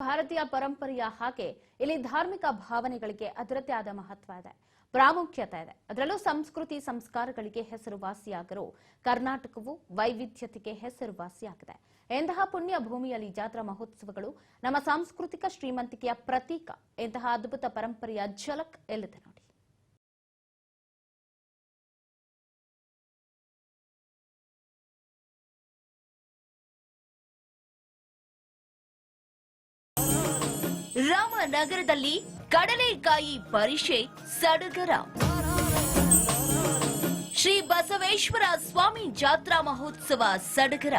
ಭಾರತೀಯ ಪರಂಪರೆಯ ಹಾಗೆ ಇಲ್ಲಿ ಧಾರ್ಮಿಕ ಭಾವನೆಗಳಿಗೆ ಅದರದ್ದೇ ಆದ ಮಹತ್ವ ಇದೆ. ಪ್ರಾಮುಖ್ಯತೆ ಇದೆ. ಅದರಲ್ಲೂ ಸಂಸ್ಕೃತಿ ಸಂಸ್ಕಾರಗಳಿಗೆ ಹೆಸರುವಾಸಿಯಾಗಲು ಕರ್ನಾಟಕವು ವೈವಿಧ್ಯತೆಗೆ ಹೆಸರುವಾಸಿಯಾಗಿದೆ. ಎಂತಹ ಪುಣ್ಯ ಭೂಮಿಯಲ್ಲಿ ಜಾತ್ರಾ ಮಹೋತ್ಸವಗಳು ನಮ್ಮ ಸಾಂಸ್ಕೃತಿಕ ಶ್ರೀಮಂತಿಕೆಯ ಪ್ರತೀಕ. ಎಂತಹ ಅದ್ಭುತ ಪರಂಪರೆಯ ಝಲಕ್ ಎಲ್ಲಿದೆ ನೋಡಿ. ರಾಮನಗರದಲ್ಲಿ ಕಡಲೆಕಾಯಿ ಪರಿಷೆ ಸಡಗರ. ಶ್ರೀ ಬಸವೇಶ್ವರ ಸ್ವಾಮಿ ಜಾತ್ರಾ ಮಹೋತ್ಸವ ಸಡಗರ.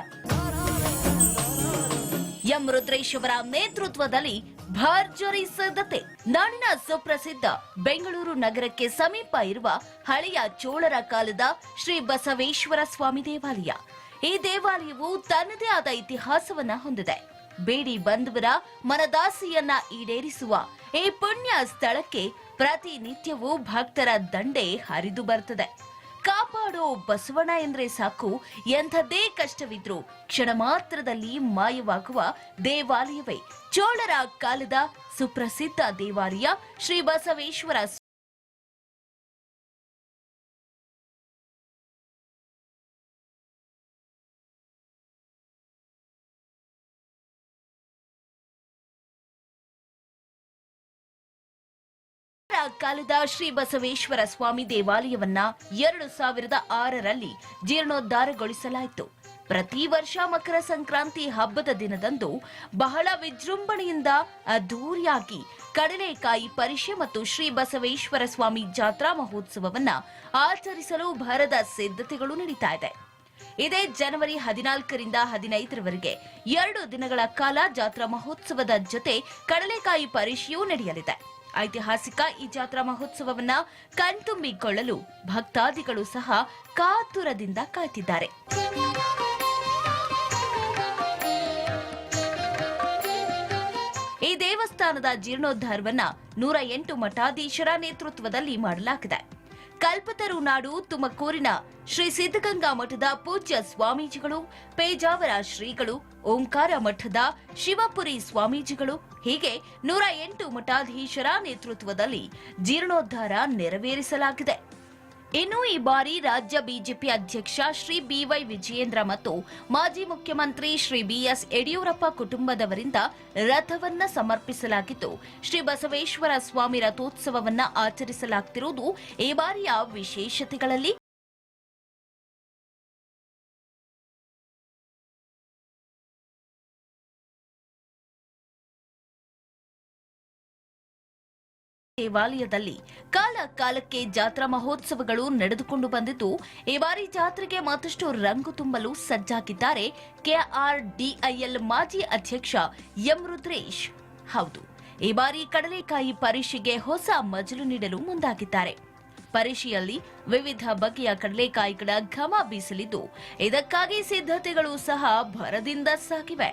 ಎಂ ರುದ್ರೇಶ್ ನೇತೃತ್ವದಲ್ಲಿ ಭರ್ಜರಿ ಸಿದ್ಧತೆ. ನಾಡಿನ ಸುಪ್ರಸಿದ್ಧ ಬೆಂಗಳೂರು ನಗರಕ್ಕೆ ಸಮೀಪ ಇರುವ ಹಳೆಯ ಚೋಳರ ಕಾಲದ ಶ್ರೀ ಬಸವೇಶ್ವರ ಸ್ವಾಮಿ ದೇವಾಲಯ. ಈ ದೇವಾಲಯವು ತನ್ನದೇ ಆದ ಇತಿಹಾಸವನ್ನ ಹೊಂದಿದೆ. ಬೇಡಿ ಬಂಧುವರ ಮನದಾಸಿಯನ್ನ ಈಡೇರಿಸುವ ಈ ಪುಣ್ಯ ಸ್ಥಳಕ್ಕೆ ಪ್ರತಿನಿತ್ಯವೂ ಭಕ್ತರ ದಂಡೆ ಹರಿದು ಬರ್ತದೆ. ಕಾಪಾಡೋ ಬಸವಣ್ಣ ಎಂದ್ರೆ ಸಾಕು. ಎಂಥದ್ದೇ ಕಷ್ಟವಿದ್ರು ಕ್ಷಣ ಮಾತ್ರದಲ್ಲಿ ಮಾಯವಾಗುವ ದೇವಾಲಯವೇ. ಚೋಳರ ಕಾಲದ ಸುಪ್ರಸಿದ್ಧ ದೇವಾಲಯ ಶ್ರೀ ಬಸವೇಶ್ವರ ಕಾಲದ ಶ್ರೀ ಬಸವೇಶ್ವರ ಸ್ವಾಮಿ ದೇವಾಲಯವನ್ನ ಎರಡು ಸಾವಿರದ ಆರರಲ್ಲಿ ಜೀರ್ಣೋದ್ಧಾರಗೊಳಿಸಲಾಯಿತು. ಪ್ರತಿ ವರ್ಷ ಮಕರ ಸಂಕ್ರಾಂತಿ ಹಬ್ಬದ ದಿನದಂದು ಬಹಳ ವಿಜೃಂಭಣೆಯಿಂದ ಅದ್ದೂರಿಯಾಗಿ ಕಡಲೆಕಾಯಿ ಪರಿಷೆ ಮತ್ತು ಶ್ರೀ ಬಸವೇಶ್ವರ ಸ್ವಾಮಿ ಜಾತ್ರಾ ಮಹೋತ್ಸವವನ್ನ ಆಚರಿಸಲು ಭರದ ಸಿದ್ಧತೆಗಳು ನಡೀತಾ ಇದೆ. ಇದೇ ಜನವರಿ ಹದಿನಾಲ್ಕರಿಂದ ಹದಿನೈದರವರೆಗೆ ಎರಡು ದಿನಗಳ ಕಾಲ ಜಾತ್ರಾ ಮಹೋತ್ಸವದ ಜೊತೆ ಕಡಲೆಕಾಯಿ ಪರಿಷೆಯೂ ನಡೆಯಲಿದೆ. ಐತಿಹಾಸಿಕ ಈ ಜಾತ್ರಾ ಮಹೋತ್ಸವವನ್ನ ಕಣ್ತುಂಬಿಕೊಳ್ಳಲು ಭಕ್ತಾದಿಗಳು ಸಹ ಕಾತುರದಿಂದ ಕಾಯ್ತಿದ್ದಾರೆ. ಈ ದೇವಸ್ಥಾನದ ಜೀರ್ಣೋದ್ಧಾರವನ್ನ ನೂರ ಎಂಟು ಮಠಾಧೀಶರ ನೇತೃತ್ವದಲ್ಲಿ ಮಾಡಲಾಗಿದೆ. ಕಲ್ಪತರು ನಾಡು ತುಮಕೂರಿನ ಶ್ರೀ ಸಿದ್ಧಗಂಗಾ ಮಠದ ಪೂಜ್ಯ ಸ್ವಾಮೀಜಿಗಳು, ಪೇಜಾವರ ಶ್ರೀಗಳು, ಓಂಕಾರ ಮಠದ ಶಿವಪುರಿ ಸ್ವಾಮೀಜಿಗಳು, ಹೀಗೆ ನೂರ ಎಂಟು ಮಠಾಧೀಶರ ನೇತೃತ್ವದಲ್ಲಿ ಜೀರ್ಣೋದ್ಧಾರ ನೆರವೇರಿಸಲಾಗಿದೆ. ಇನ್ನು ಈ ಬಾರಿ ರಾಜ್ಯ ಬಿಜೆಪಿ ಅಧ್ಯಕ್ಷ ಶ್ರೀ ಬಿವೈ ವಿಜಯೇಂದ್ರ ಮತ್ತು ಮಾಜಿ ಮುಖ್ಯಮಂತ್ರಿ ಶ್ರೀ ಬಿಎಸ್ ಯಡಿಯೂರಪ್ಪ ಕುಟುಂಬದವರಿಂದ ರಥವನ್ನ ಸಮರ್ಪಿಸಲಾಗಿದ್ದು ಶ್ರೀ ಬಸವೇಶ್ವರ ಸ್ವಾಮಿ ರಥೋತ್ಸವವನ್ನ ಆಚರಿಸಲಾಗ್ತಿರುವುದು ಈ ಬಾರಿಯ ವಿಶೇಷತೆಗಳಲ್ಲಿ ದೇವಾಲಯದಲ್ಲಿ ಕಾಲ ಕಾಲಕ್ಕೆ ಜಾತ್ರಾ ಮಹೋತ್ಸವಗಳು ನಡೆದುಕೊಂಡು ಬಂದಿದ್ದು, ಈ ಬಾರಿ ಜಾತ್ರೆಗೆ ಮತ್ತಷ್ಟು ರಂಗು ತುಂಬಲು ಸಜ್ಜಾಗಿದ್ದಾರೆ ಕೆಆರ್ಡಿಐಎಲ್ ಮಾಜಿ ಅಧ್ಯಕ್ಷ ಎಂ ರುದ್ರೇಶ್. ಹೌದು, ಈ ಬಾರಿ ಕಡಲೆಕಾಯಿ ಪರಿಷೆಗೆ ಹೊಸ ಮಜಲು ನೀಡಲು ಮುಂದಾಗಿದ್ದಾರೆ. ಪರಿಷೆಯಲ್ಲಿ ವಿವಿಧ ಬಗೆಯ ಕಡಲೆಕಾಯಿಗಳ ಘಮ ಬೀಸಲಿದ್ದು, ಇದಕ್ಕಾಗಿ ಸಿದ್ಧತೆಗಳು ಸಹ ಭರದಿಂದ ಸಾಗಿವೆ.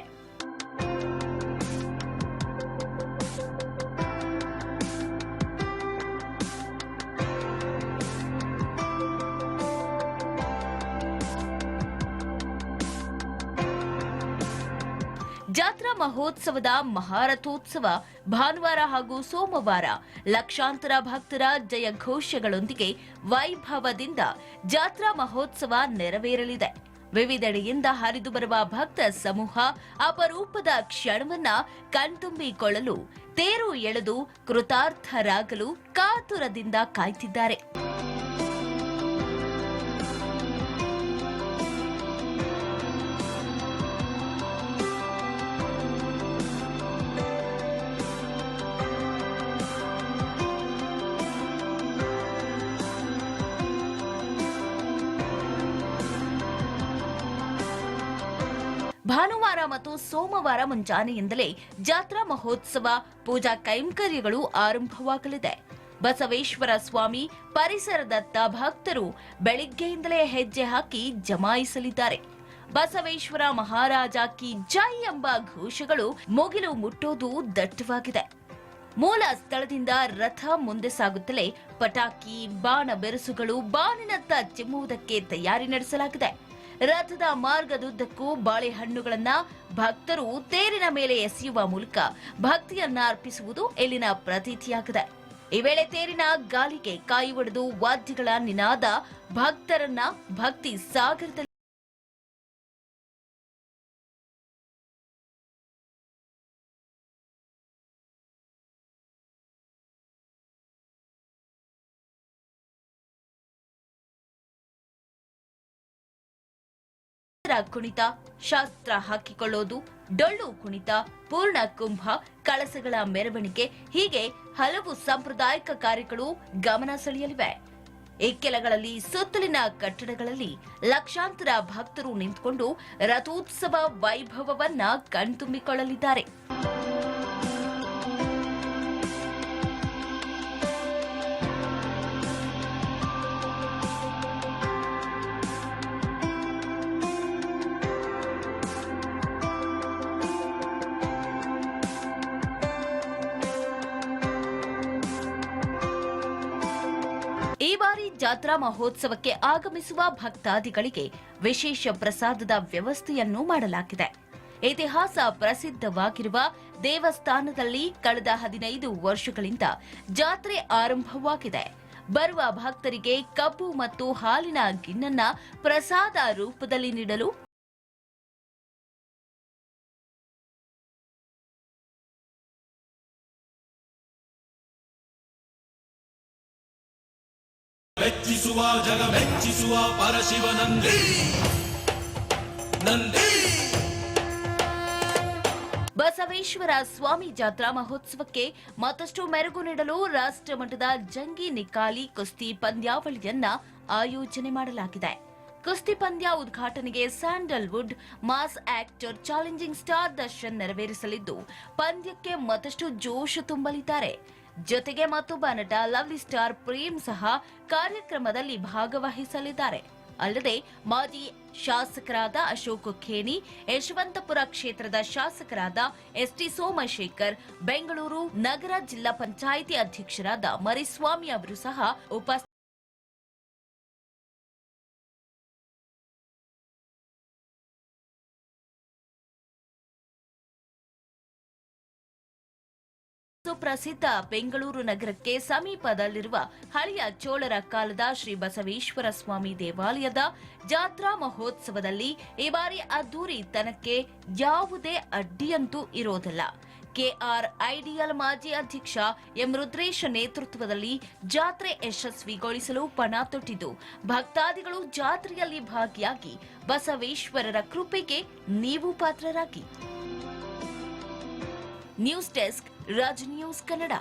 ಜಾತ್ರಾ ಮಹೋತ್ಸವದ ಮಹಾರಥೋತ್ಸವ ಭಾನುವಾರ ಹಾಗೂ ಸೋಮವಾರ ಲಕ್ಷಾಂತರ ಭಕ್ತರ ಜಯಘೋಷಗಳೊಂದಿಗೆ ವೈಭವದಿಂದ ಜಾತ್ರಾ ಮಹೋತ್ಸವ ನೆರವೇರಲಿದೆ. ವಿವಿಧೆಡೆಯಿಂದ ಹರಿದು ಬರುವ ಭಕ್ತ ಸಮೂಹ ಅಪರೂಪದ ಕ್ಷಣವನ್ನ ಕಣ್ತುಂಬಿಕೊಳ್ಳಲು ತೇರು ಎಳೆದು ಕೃತಾರ್ಥರಾಗಲು ಕಾತುರದಿಂದ ಕಾಯ್ತಿದ್ದಾರೆ. ಭಾನುವಾರ ಮತ್ತು ಸೋಮವಾರ ಮುಂಜಾನೆಯಿಂದಲೇ ಜಾತ್ರಾ ಮಹೋತ್ಸವ, ಪೂಜಾ ಕೈಂಕರ್ಯಗಳು ಆರಂಭವಾಗಲಿದೆ. ಬಸವೇಶ್ವರ ಸ್ವಾಮಿ, ಪರಿಸರದತ್ತ ಭಕ್ತರು ಬೆಳಿಗ್ಗೆಯಿಂದಲೇ ಹೆಜ್ಜೆ ಹಾಕಿ ಜಮಾಯಿಸಲಿದ್ದಾರೆ. ಬಸವೇಶ್ವರ ಮಹಾರಾಜ ಕಿ ಜೈ ಎಂಬ ಘೋಷಗಳು ಮುಗಿಲು ಮುಟ್ಟೋದು ದಟ್ಟವಾಗಿದೆ. ಮೂಲ ಸ್ಥಳದಿಂದ ರಥ ಮುಂದೆ ಸಾಗುತ್ತಲೇ ಪಟಾಕಿ, ಬಾಣ ಬೆರಸುಗಳು ಬಾನಿನತ್ತ ಚಿಮ್ಮುವುದಕ್ಕೆ ತಯಾರಿ ನಡೆಸಲಾಗಿದೆ. ರಥದ ಮಾರ್ಗದುದ್ದಕ್ಕೂ ಬಾಳೆಹಣ್ಣುಗಳನ್ನ ಭಕ್ತರು ತೇರಿನ ಮೇಲೆ ಎಸೆಯುವ ಮೂಲಕ ಭಕ್ತಿಯನ್ನ ಅರ್ಪಿಸುವುದು ಇಲ್ಲಿನ ಪ್ರತೀತಿಯಾಗಿದೆ. ಈ ವೇಳೆ ತೇರಿನ ಗಾಲಿಗೆ ಕಾಯಿ ಒಡೆದು ವಾದ್ಯಗಳ ನಿನಾದ ಭಕ್ತರನ್ನ ಭಕ್ತಿ ಸಾಗರದಲ್ಲಿ ಕುಣಿತ, ಶಾಸ್ತ್ರ ಹಾಕಿಕೊಳ್ಳೋದು, ಡೊಳ್ಳು ಕುಣಿತ, ಪೂರ್ಣ ಕುಂಭ, ಕಳಸಗಳ ಮೆರವಣಿಗೆ, ಹೀಗೆ ಹಲವು ಸಾಂಪ್ರದಾಯಿಕ ಕಾರ್ಯಗಳು ಗಮನ ಸೆಳೆಯಲಿವೆ. ಇಕ್ಕೆಲಗಳಲ್ಲಿ ಸುತ್ತಲಿನ ಕಟ್ಟಡಗಳಲ್ಲಿ ಲಕ್ಷಾಂತರ ಭಕ್ತರು ನಿಂತುಕೊಂಡು ರಥೋತ್ಸವ ವೈಭವವನ್ನ ಕಣ್ತುಂಬಿಕೊಳ್ಳಲಿದ್ದಾರೆ. ಈ ಬಾರಿ ಜಾತ್ರಾ ಮಹೋತ್ಸವಕ್ಕೆ ಆಗಮಿಸುವ ಭಕ್ತಾದಿಗಳಿಗೆ ವಿಶೇಷ ಪ್ರಸಾದದ ವ್ಯವಸ್ಥೆಯನ್ನು ಮಾಡಲಾಗಿದೆ. ಇತಿಹಾಸ ಪ್ರಸಿದ್ಧವಾಗಿರುವ ದೇವಸ್ಥಾನದಲ್ಲಿ ಕಳೆದ ಹದಿನೈದು ವರ್ಷಗಳಿಂದ ಜಾತ್ರೆ ಆರಂಭವಾಗಿದೆ. ಬರುವ ಭಕ್ತರಿಗೆ ಕಬ್ಬು ಮತ್ತು ಹಾಲಿನ ಗಿಣ್ಣನ್ನ ಪ್ರಸಾದ ರೂಪದಲ್ಲಿ ನೀಡಲು ಮೆಚ್ಚಿಸುವ ಜಗ ಮೆಚ್ಚಿಸುವ ಪರಶಿವ ನಂದಿ. ನಂದಿ ಬಸವೇಶ್ವರ ಸ್ವಾಮಿ ಜಾತ್ರಾ ಮಹೋತ್ಸವಕ್ಕೆ ಮತ್ತಷ್ಟು ಮೆರುಗು ನೀಡಲು ರಾಷ್ಟ್ರ ಮಟ್ಟದ ಜಂಗಿ ನಿಕಾಲಿ ಕುಸ್ತಿ ಪಂದ್ಯಾವಳಿಯನ್ನ ಆಯೋಜನೆ ಮಾಡಲಾಗಿದೆ. ಕುಸ್ತಿ ಪಂದ್ಯ ಉದ್ಘಾಟನೆಗೆ Sandalwood, mass actor, challenging star Darshan ನೆರವೇರಿಸಲಿದ್ದು, ಪಂದ್ಯಕ್ಕೆ ಮತ್ತಷ್ಟು ಜೋಶ್ ತುಂಬಲಿದ್ದಾರೆ. ಜೊತೆಗೆ ಮತ್ತೊಬ್ಬ ನಟ ಲವ್ಲಿ ಸ್ಟಾರ್ ಪ್ರೇಮ್ ಸಹ ಕಾರ್ಯಕ್ರಮದಲ್ಲಿ ಭಾಗವಹಿಸಲಿದ್ದಾರೆ. ಅಲ್ಲದೆ ಮಾಜಿ ಶಾಸಕರಾದ ಅಶೋಕ್ ಖೇಣಿ, ಯಶವಂತಪುರ ಕ್ಷೇತ್ರದ ಶಾಸಕರಾದ ಎಸ್ಟಿ ಸೋಮಶೇಖರ್, ಬೆಂಗಳೂರು ನಗರ ಜಿಲ್ಲಾ ಪಂಚಾಯಿತಿ ಅಧ್ಯಕ್ಷರಾದ ಮರಿಸ್ವಾಮಿ ಅವರು ಸಹ ಉಪಸ್ಥಿತ ಸುಪ್ರಸಿದ್ಧ ಬೆಂಗಳೂರು ನಗರಕ್ಕೆ ಸಮೀಪದಲ್ಲಿರುವ ಹಳೆಯ ಚೋಳರ ಕಾಲದ ಶ್ರೀ ಬಸವೇಶ್ವರ ಸ್ವಾಮಿ ದೇವಾಲಯದ ಜಾತ್ರಾ ಮಹೋತ್ಸವದಲ್ಲಿ ಈ ಬಾರಿ ಅದ್ದೂರಿ ತನಕ್ಕೆ ಯಾವುದೇ ಅಡ್ಡಿಯಂತೂ ಇರೋದಿಲ್ಲ. ಕೆಆರ್ ಐಡಿಎಲ್ ಮಾಜಿ ಅಧ್ಯಕ್ಷ ಎಂ ರುದ್ರೇಶ್ ನೇತೃತ್ವದಲ್ಲಿ ಜಾತ್ರೆ ಯಶಸ್ವಿಗೊಳಿಸಲು ಪಣ ತೊಟ್ಟಿದ್ದು, ಭಕ್ತಾದಿಗಳು ಜಾತ್ರೆಯಲ್ಲಿ ಭಾಗಿಯಾಗಿ ಬಸವೇಶ್ವರರ ಕೃಪೆಗೆ ನೀವು ಪಾತ್ರರಾಗಿ. news desk Raj news Kannada